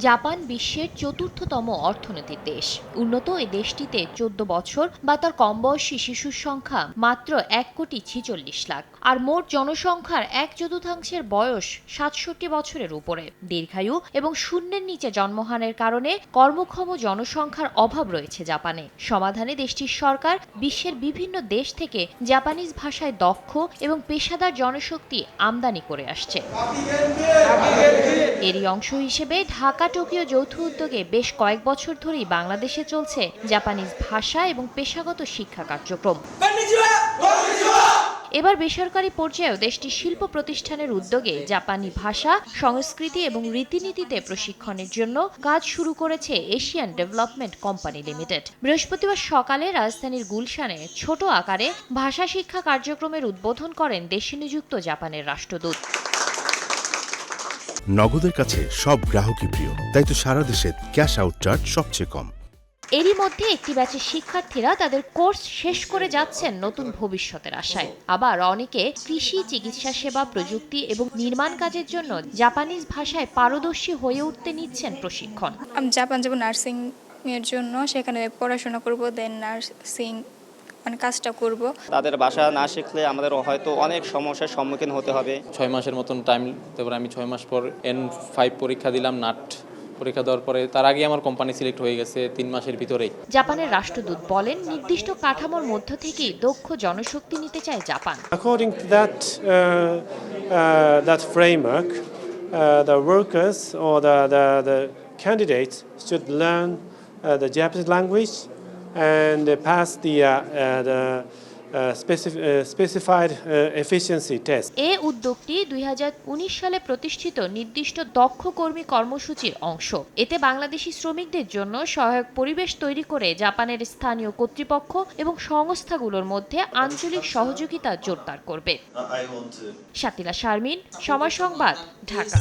Japan বিশ্বের চতুর্থতম অর্থনৈতিক দেশ। উন্নত এই দেশটিতে চোদ্দ বছর বা তার কম বয়সী শিশুর সংখ্যা মাত্র এক কোটি ছিচল্লিশ লাখ। আর মোট জনসংখ্যার এক চতুর্থাংশের বয়স সাতষট্টি বছরের উপরে। দীর্ঘায়ু এবং শূন্যের নিচে জন্মহানের কারণে কর্মক্ষম জনসংখ্যার অভাব রয়েছে জাপানে। সমাধানে দেশটির সরকার বিশ্বের বিভিন্ন দেশ থেকে জাপানিজ ভাষায় দক্ষ এবং পেশাদার জনশক্তি আমদানি করে আসছে। এরই অংশ হিসেবে ঢাকা, টোকিও যৌথ উদ্যোগে বেশ কয়েক বছর ধরেই বাংলাদেশে চলছে জাপানিজ ভাষা এবং পেশাগত শিক্ষা কার্যক্রম। এবার বেসরকারি পর্যায়েও দেশটির শিল্প প্রতিষ্ঠানের উদ্যোগে জাপানি ভাষা, সংস্কৃতি এবং রীতিনীতিতে প্রশিক্ষণের জন্য কাজ শুরু করেছে এশিয়ান ডেভেলপমেন্ট কোম্পানি লিমিটেড। বৃহস্পতিবার সকালে রাজধানীর গুলশানে ছোট আকারে ভাষা শিক্ষা কার্যক্রমের উদ্বোধন করেন দেশে নিযুক্ত জাপানের রাষ্ট্রদূত। নগদের কাছে সব গ্রাহকই প্রিয়। তাই তো সারা দেশে ক্যাশ আউট চার্জ সবচেয়ে কম। এরই মধ্যে একটি ব্যাচের শিক্ষার্থীরা তাদের কোর্স শেষ করে যাচ্ছেন নতুন ভবিষ্যতের আশায়। আবার অনেকে কৃষি চিকিৎসা সেবা প্রযুক্তি এবং নির্মাণ কাজের জন্য জাপানিজ ভাষায় পারদর্শী হয়ে উঠতে নিচ্ছেন প্রশিক্ষণ। আমি জাপান যাব নার্সিং এর জন্য সেখানে পড়াশোনা করব দেন নার্সিং মানে কাজটা করব। তাদের ভাষা না শিখলে আমাদের হয়তো অনেক সমস্যার সম্মুখীন হতে হবে। ছয় মাসের মতন টাইম তারপরে আমি ছয় মাস পর এন ফাইভ পরীক্ষা দিলাম নাট পরীক্ষা দেওয়ার পরে তার আগে আমার কোম্পানি সিলেক্ট হয়ে গেছে তিন মাসের ভিতরেই। জাপানের রাষ্ট্রদূত বলেন নির্দিষ্ট কাঠামোর মধ্য থেকেই দক্ষ জনশক্তি নিতে চায় Japan. According to that, uh, uh, that framework, uh, the workers or the, the, the candidates should learn uh, the Japanese language and uh, pass the, uh, uh, the uh, uh, specified uh, efficiency test. এ উদ্যোগটি দুই হাজার উনিশ সালে প্রতিষ্ঠিত নির্দিষ্ট দক্ষ কর্মী কর্মসূচির অংশ। এতে বাংলাদেশি শ্রমিকদের জন্য সহায়ক পরিবেশ তৈরি করে জাপানের স্থানীয় কর্তৃপক্ষ এবং সংস্থাগুলোর মধ্যে আঞ্চলিক সহযোগিতা জোরদার করবে। সাতিলা শারমিন সময় সংবাদ ঢাকা।